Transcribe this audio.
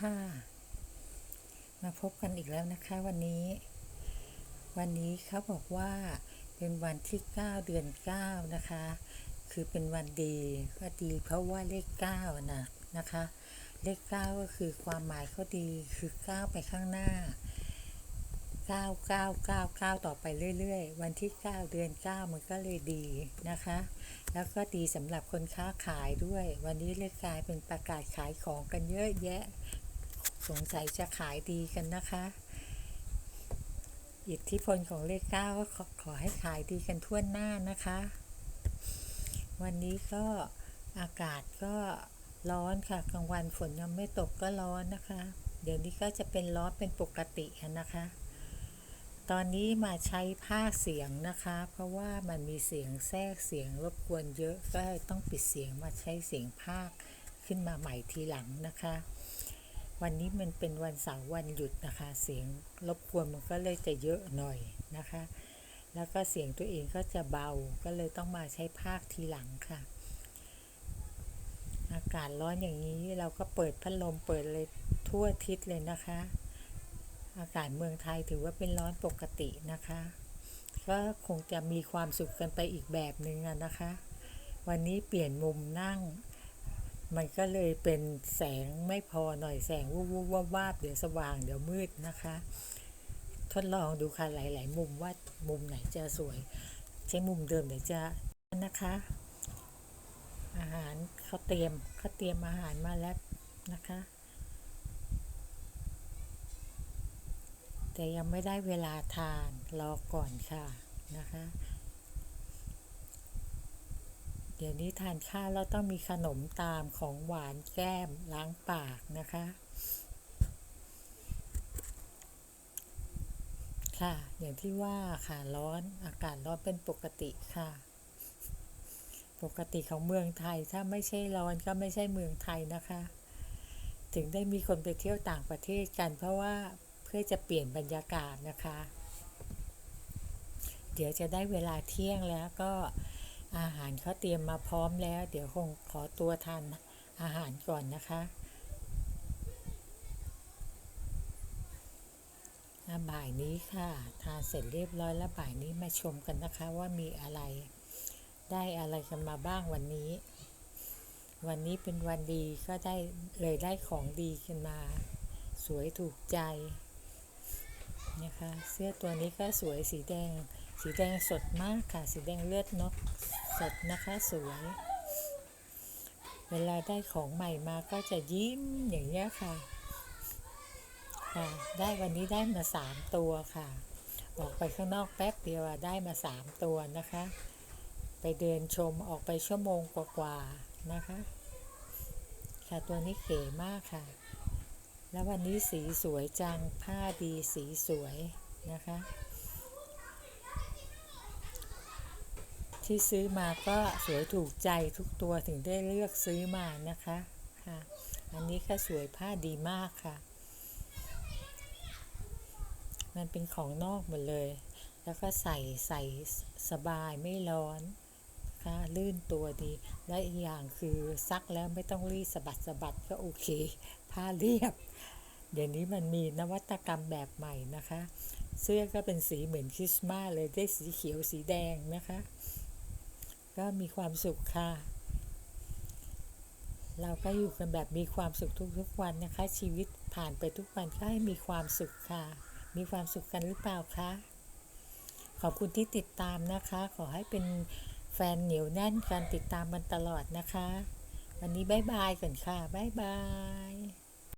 ค่ะ มาพบกันอีกแล้วนะคะ วันนี้ วันนี้เขาบอกว่าเป็นวันที่ 9 เดือน 9 นะคะ คือเป็นวันดีก็ดีเพราะว่าเลข9นะนะคะ เลข 9 ก็คือความหมายเขาดีคือก้าไปข้างหน้า 9 9 9 9 ต่อไปเรื่อยๆ วันที่ 9 เดือน 9 มันก็เลยดีนะคะ แล้วก็ดีสำหรับคนค้าขายด้วย วันนี้เลยกลายเป็นประกาศขายของกันเยอะแยะ สงสัยจะขายดีกันนะคะ อิทธิพลของเลขเก้าก็ขอให้ขายดีกันทั่วหน้านะคะ วันนี้ก็อากาศก็ร้อนค่ะกลางวันฝนยังไม่ตกก็ร้อนนะคะ เดี๋ยวนี้ก็จะเป็นร้อนเป็นปกตินะคะ ตอนนี้มาใช้ภาเสียงนะคะ เพราะว่ามันมีเสียงแทรกเสียงรบกวนเยอะก็ต้องปิดเสียงมาใช้เสียงภาคขึ้นมาใหม่ทีหลังนะคะ วันนี้มันเป็นวันเสาร์วันหยุดนะคะ เสียงรบกวนมันก็เลยจะเยอะหน่อยนะคะ แล้วก็เสียงตัวเองก็จะเบาก็เลยต้องมาใช้ภาคทีหลังค่ะ อากาศร้อนอย่างนี้เราก็เปิดพัดลมเปิดเลยทั่วทิศเลยนะคะ อากาศเมืองไทยถือว่าเป็นร้อนปกตินะคะ ก็คงจะมีความสุขกันไปอีกแบบหนึ่งนะคะ วันนี้เปลี่ยนมุมนั่ง มันก็เลยเป็นแสงไม่พอหน่อยแสงวูบวูบวาบวาบเดี๋ยวสว่างเดี๋ยวมืดนะคะ ทดลองดูค่ะหลาย ๆ มุมว่ามุมไหนจะสวย ใช้มุมเดิมเดี๋ยวจะนะคะ อาหารเขาเตรียมเขาเตรียมอาหารมาแล้วนะคะ แต่ยังไม่ได้เวลาทานรอก่อนค่ะนะคะ เดี๋ยวนี้ทานข้าวแล้วต้องมีขนมตามของหวานแก้มล้างปากนะคะ ค่ะ อย่างที่ว่าค่ะร้อนอากาศร้อนเป็นปกติค่ะ ปกติของเมืองไทยถ้าไม่ใช่ร้อนก็ไม่ใช่เมืองไทยนะคะ ถึงได้มีคนไปเที่ยวต่างประเทศกันเพราะว่าเพื่อจะเปลี่ยนบรรยากาศนะคะ เดี๋ยวจะได้เวลาเที่ยงแล้วก็ อาหารเขาเตรียมมาพร้อมแล้ว เดี๋ยวคงขอตัวทานอาหารก่อนนะคะบ่ายนี้ค่ะ ทานเสร็จเรียบร้อยแล้วบ่ายนี้มาชมกันนะคะว่ามีอะไรได้อะไรกันมาบ้างวันนี้ วันนี้เป็นวันดีก็ได้เลยได้ของดีขึ้นมา สวยถูกใจนะคะ เสื้อตัวนี้ก็สวยสีแดง สีแดงสดมากค่ะ สีแดงเลือดนก สดนะคะสวย เวลาได้ของใหม่มาก็จะยิ้มอย่างเงี้ยค่ะค่ะ ได้วันนี้ได้มาสามตัวค่ะ ออกไปข้างนอกแป๊บเดียวได้มาสามตัวนะคะ ไปเดินชมออกไปชั่วโมงกว่าๆนะคะ ค่ะตัวนี้เก๋มากค่ะ แล้ววันนี้สีสวยจังผ้าดีสีสวยนะคะ ที่ซื้อมาก็สวยถูกใจทุกตัวถึงได้เลือกซื้อมานะคะค่ะ อันนี้ก็สวยผ้าดีมากค่ะ มันเป็นของนอกหมดเลย แล้วก็ใส่ใส่สบายไม่ร้อนค่ะลื่นตัวดี และอีกอย่างคือซักแล้วไม่ต้องรีดสะบัดสะบัดก็โอเค ผ้าเรียบ เดี๋ยวนี้มันมีนวัตกรรมแบบใหม่นะคะ เสื้อก็เป็นสีเหมือนคริสต์มาสเลยได้สีเขียวสีแดงนะคะ ก็มีความสุขค่ะ เราก็อยู่กันแบบมีความสุขทุกๆวันนะคะ ชีวิตผ่านไปทุกวันก็ให้มีความสุขค่ะ มีความสุขกันหรือเปล่าคะขอบคุณที่ติดตามนะคะ ขอให้เป็นแฟนเหนียวแน่นการติดตามมันตลอดนะคะ วันนี้บายบายก่อนค่ะบายบาย